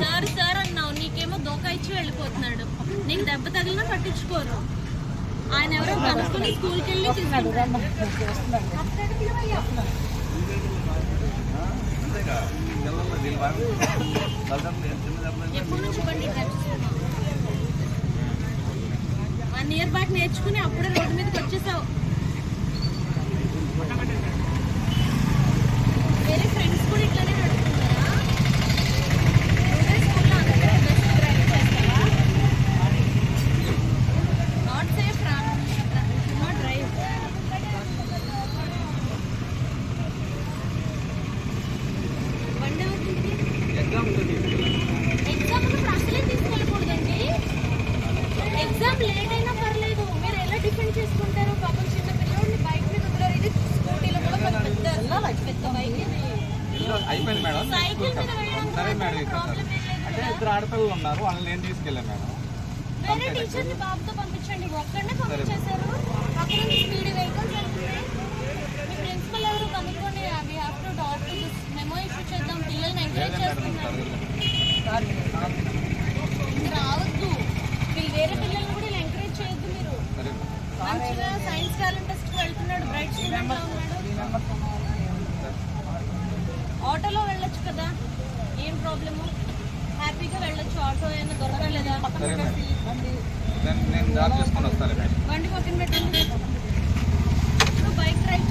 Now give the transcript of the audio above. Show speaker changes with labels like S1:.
S1: Sir sir అన్నావు నీకేమో దోకా ఇచ్చి వెళ్ళిపోతున్నాడు. నీకు దెబ్బ తగిలినా పట్టించుకోరు. ఆయన ఎవరో కనుక్కొని స్కూల్కి వెళ్ళి ఎప్పటి నుంచి బండి వన్ ఇయర్ బ్యాక్ నేర్చుకుని అప్పుడే రోడ్డు మీదకి వచ్చేసావు. ఎగ్జామ్ ఉన్నప్పుడు అసలే తీసుకెళ్ళకూడదండి. ఎగ్జామ్ లేట్ అయినా పర్లేదు. మీరు ఎలా డిఫెండ్ చేసుకుంటారు పాపం చిన్న పిల్లోడిని బైక్ మీద వదిలేరు ఇది స్కూటీలో కూడా పెద్ద పెద్ద బైక్ ఇది
S2: అయిపోయింది మేడం.
S1: సైకిల్ మీద వెళ్ళడం
S2: సరే మేడం అంటే ఇద్దరు ఆడపిల్లలు ఉన్నారు వాళ్ళని నేను తీసుకెళ్ళాను మేడం.
S1: వేరే టీచర్ని బాబుతో పంపించండి. ఒక్కడనే పంపించేశారు. అక్కడ స్పీడ్ వెహికల్స్ రావద్దు మీరు వేరే పిల్లల్ని కూడా ఇలా ఎంకరేజ్ చేయొద్దు మీరు మంచిగా సైన్స్ టాలెంట్ టెస్ట్కి వెళ్తున్నాడు బ్రైట్ స్టూడెంట్ ఉన్నాడు ఆటోలో వెళ్ళొచ్చు కదా ఏం ప్రాబ్లము హ్యాపీగా వెళ్ళొచ్చు ఆటో ఏమైనా దొరకలేదా బండి పక్కన పెట్టండి. ఇప్పుడు బైక్ డ్రైవ్